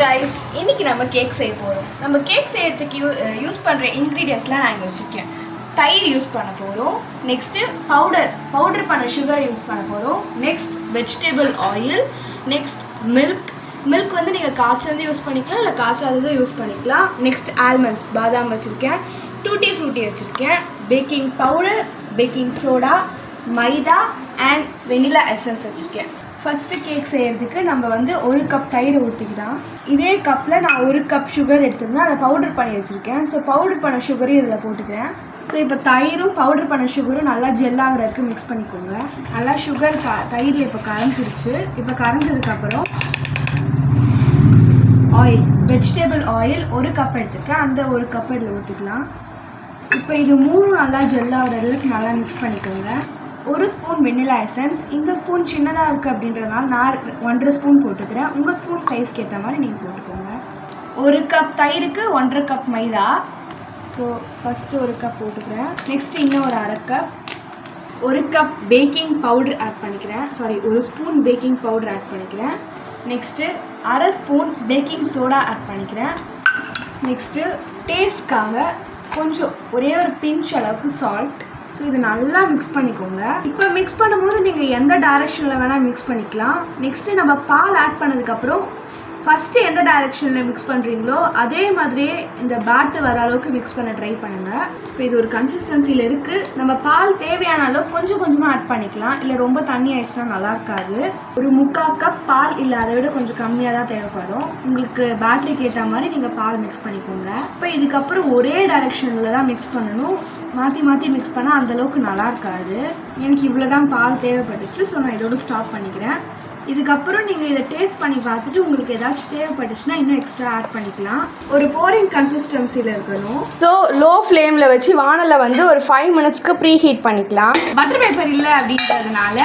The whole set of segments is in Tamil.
கைஸ் இன்னைக்கு நம்ம கேக் செய்ய போகிறோம் நம்ம கேக் செய்யறதுக்கு யூ யூஸ் பண்ணுற இன்க்ரீடியன்ஸ்லாம் நான் இங்கே வச்சுருக்கேன். தயிர் யூஸ் பண்ண போகிறோம் நெக்ஸ்ட்டு பவுடர் பவுடர் பண்ண சுகர் யூஸ் பண்ண போகிறோம் next vegetable oil next milk milk வந்து நீங்கள் காய்ச்சது யூஸ் பண்ணிக்கலாம் இல்லை காய்ச்சாததும் யூஸ் பண்ணிக்கலாம். நெக்ஸ்ட் ஆல்மண்ட்ஸ் பாதாம் வச்சுருக்கேன். டூட்டி ஃப்ரூட்டி வச்சுருக்கேன். Baking powder baking soda maida and vanilla essence வச்சுருக்கேன். ஃபஸ்ட்டு கேக் செய்கிறதுக்கு நம்ம வந்து ஒரு கப் தயிரை ஊற்றிக்கலாம் இதே கப்பில் நான் ஒரு கப் சுகர் எடுத்துருந்தேன். அதை பவுடர் பண்ணி வச்சுருக்கேன். ஸோ பவுடர் பண்ண சுகரையும் இதில் போட்டுக்கிறேன். ஸோ இப்போ தயிரும் பவுடர் பண்ண சுகரும் நல்லா ஜெல்லாகிறதுக்கு மிக்ஸ் பண்ணிக்கோங்க. நல்லா சுகர் க தயிர் இப்போ கரைஞ்சிருச்சு. இப்போ கரைஞ்சதுக்கப்புறம் ஆயில் வெஜிடபிள் ஆயில் ஒரு கப் எடுத்துருக்கேன். அந்த ஒரு கப் இதில் ஊற்றிக்கலாம் இப்போ இது மூணும் நல்லா ஜெல்லாகிற அளவுக்கு நல்லா மிக்ஸ் பண்ணிக்கோங்க. ஒரு ஸ்பூன் வெண்ணிலா எசன்ஸ் இந்த ஸ்பூன் சின்னதாக இருக்குது அப்படின்றதுனால நான் ஒன்றரை ஸ்பூன் போட்டுக்கிறேன். உங்கள் ஸ்பூன் சைஸ்க்கு ஏற்ற மாதிரி நீங்கள் போட்டுக்கோங்க. ஒரு கப் தயிருக்கு ஒன்றரை கப் மைதா. ஸோ ஃபஸ்ட்டு ஒரு கப் போட்டுக்கிறேன். நெக்ஸ்ட்டு இன்னும் ஒரு அரை கப் ஒரு கப் பேக்கிங் பவுடர் ஆட் பண்ணிக்கிறேன். சாரி ஒரு ஸ்பூன் பேக்கிங் பவுடர் ஆட் பண்ணிக்கிறேன். நெக்ஸ்ட்டு அரை ஸ்பூன் பேக்கிங் சோடா ஆட் பண்ணிக்கிறேன். நெக்ஸ்ட்டு டேஸ்ட்காக கொஞ்சம் ஒரே ஒரு பிஞ்ச் அளவுக்கு சால்ட் ஸோ இது நல்லா மிக்ஸ் பண்ணிக்கோங்க. இப்போ மிக்ஸ் பண்ணும்போது நீங்கள் எந்த டைரெக்ஷனில் வேணால் மிக்ஸ் பண்ணிக்கலாம். நெக்ஸ்ட்டு நம்ம பால் ஆட் பண்ணதுக்கப்புறம் ஃபஸ்ட்டு எந்த டைரெக்ஷனில் மிக்ஸ் பண்ணுறீங்களோ அதே மாதிரியே இந்த பேட்டு வர அளவுக்கு மிக்ஸ் பண்ண ட்ரை பண்ணுங்கள் இப்போ இது ஒரு கன்சிஸ்டன்சியில் இருக்குது நம்ம பால் தேவையான அளவு கொஞ்சம் கொஞ்சமாக ஆட் பண்ணிக்கலாம். இல்லை ரொம்ப தண்ணி ஆயிடுச்சுன்னா நல்லா இருக்காது. ஒரு முக்கால் கப் பால் இல்லை அதை விட கொஞ்சம் கம்மியாக தான் தேவைப்படும். உங்களுக்கு பேட்டரிக்கு ஏற்ற மாதிரி நீங்கள் பால் மிக்ஸ் பண்ணிக்கோங்க. இப்போ இதுக்கப்புறம் ஒரே டைரெக்ஷனில் தான் மிக்ஸ் பண்ணணும். மாற்றி மாற்றி மிக்ஸ் பண்ணால் அந்தளவுக்கு நல்லா இருக்காது. எனக்கு இவ்வளோ தான் பால் தேவைப்பட்டுச்சு ஸோ நான் இதோட ஸ்டாப் பண்ணிக்கிறேன். இதுக்கப்புறம் நீங்கள் இதை டேஸ்ட் பண்ணி பார்த்துட்டு உங்களுக்கு ஏதாச்சும் தேவைப்பட்டுச்சுன்னா இன்னும் எக்ஸ்ட்ரா ஆட் பண்ணிக்கலாம். ஒரு போரிங் கன்சிஸ்டன்சியில் இருக்கணும். ஸோ லோ ஃப்ளேமில் வச்சு வானலை வந்து ஒரு ஃபைவ் மினிட்ஸ்க்கு ப்ரீ ஹீட் பண்ணிக்கலாம். பட்டர் பேப்பர் இல்லை அப்படின்றதுனால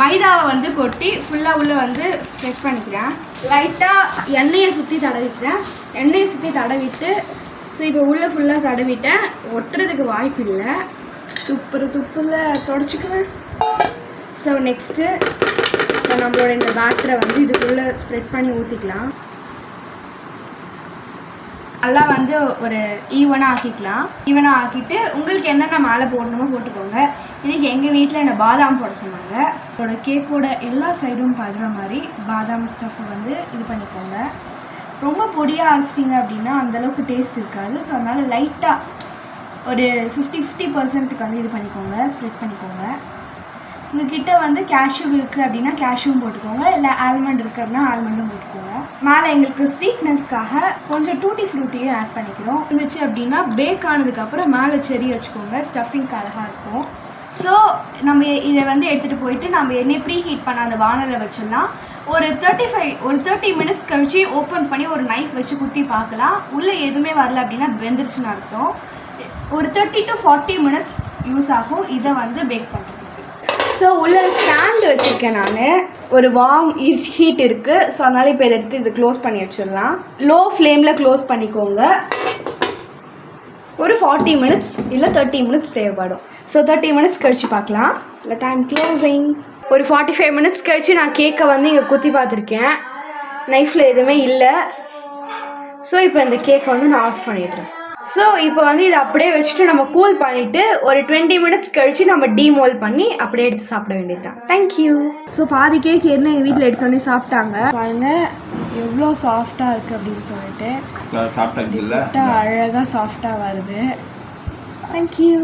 மைதாவை வந்து கொட்டி ஃபுல்லாக உள்ளே வந்து ஸ்ப்ரெட் பண்ணிக்கிறேன். லைட்டாக எண்ணெயை சுற்றி தடவிக்கிறேன். எண்ணெயை சுற்றி தடவிட்டு ஸோ இப்போ உள்ளே ஃபுல்லாக தடவிட்டேன். ஒட்டுறதுக்கு வாய்ப்பு இல்லை. துப்புற துப்புல தொடச்சிக்குவேன். ஸோ நெக்ஸ்ட்டு இப்போ நம்மளோட இந்த பேட்டரை வந்து இதுக்குள்ளே ஸ்ப்ரெட் பண்ணி ஊற்றிக்கலாம் நல்லா வந்து ஒரு ஈவனாக ஆக்கிக்கலாம். ஈவனாக ஆக்கிட்டு உங்களுக்கு என்னென்ன மேலே போடணுமோ போட்டுக்கோங்க. இன்றைக்கி எங்கள் வீட்டில் என்னை பாதாம் போட சொன்னாங்க. அதோட கேக்கோட எல்லா சைடும் படுற மாதிரி பாதாம் ஸ்டஃப்பை வந்து இது பண்ணிக்கோங்க. ரொம்ப பொடியாக அரைச்சிட்டிங்க அப்படின்னா அந்தளவுக்கு டேஸ்ட் இருக்காது. ஸோ அதனால் லைட்டாக ஒரு ஃபிஃப்டி ஃபிஃப்டி பர்சன்ட்டுக்கு வந்து இது பண்ணிக்கோங்க. ஸ்ப்ரெட் பண்ணிக்கோங்க. உங்ககிட்ட வந்து கேஷ்யூ இருக்குது அப்படின்னா கேஷ்யூவும் போட்டுக்கோங்க. இல்லை ஆல்மண்ட் இருக்குது அப்படின்னா ஆல்மண்டும் போட்டுக்கோங்க. மேலே எங்களுக்கு ஸ்வீட்னஸ்க்காக கொஞ்சம் டூட்டி ஃப்ரூட்டியும் ஆட் பண்ணிக்கிறோம். இருந்துச்சு அப்படின்னா பேக் ஆனதுக்கப்புறம் மேலே செரி வச்சுக்கோங்க. ஸ்டஃபிங்க்கு அழகாக இருக்கும். ஸோ நம்ம இதை வந்து எடுத்துகிட்டு போயிட்டு நம்ம என்ன ப்ரீ ஹீட் பண்ண அந்த வானலை வச்சோம்னா ஒரு தேர்ட்டி ஃபைவ் ஒரு தேர்ட்டி மினிட்ஸ் கழிச்சு ஓப்பன் பண்ணி ஒரு நைஃப் வச்சு குத்தி பார்க்கலாம். உள்ளே எதுவுமே வரல அப்படின்னா வெந்துருச்சுன்னு அர்த்தம். ஒரு thirty to forty minutes use ஆகும். இதை வந்து பேக் பண்ணுறோம் ஸோ உள்ள ஸ்டாண்ட் வச்சுருக்கேன் நான். ஒரு வார்ம் ஹீட் இருக்குது ஸோ அதனால் இப்போ இதை எடுத்து இது க்ளோஸ் பண்ணி வச்சிடலாம். லோ ஃப்ளேமில் க்ளோஸ் பண்ணிக்கோங்க. ஒரு ஃபார்ட்டி மினிட்ஸ் இல்லை தேர்ட்டி மினிட்ஸ் தேவைப்படும். ஸோ தேர்ட்டி மினிட்ஸ் கழித்து பார்க்கலாம். இல்லை டைம் க்ளோசிங் ஒரு ஃபார்ட்டி ஃபைவ் மினிட்ஸ் கழித்து நான் கேக்கை வந்து இங்கே குத்தி பார்த்துருக்கேன். நைஃப்பில் எதுவுமே இல்லை. ஸோ இப்போ இந்த கேக்கை வந்து நான் ஆஃப் பண்ணிடுறேன். ஸோ இப்போ வந்து இதை அப்படியே வச்சுட்டு நம்ம கூல் பண்ணிவிட்டு ஒரு டுவெண்ட்டி மினிட்ஸ் கழித்து நம்ம டீமோல் பண்ணி அப்படியே எடுத்து சாப்பிட வேண்டியது தான் தேங்க்யூ ஸோ பாதி கேக் என்ன எங்கள் வீட்டில் எடுத்தோடனே சாப்பிட்டாங்க. பாருங்க எவ்வளோ சாஃப்டாக இருக்குது அப்படின்னு சொல்லிட்டு. அழகாக சாஃப்டாக வருது. தேங்க்யூ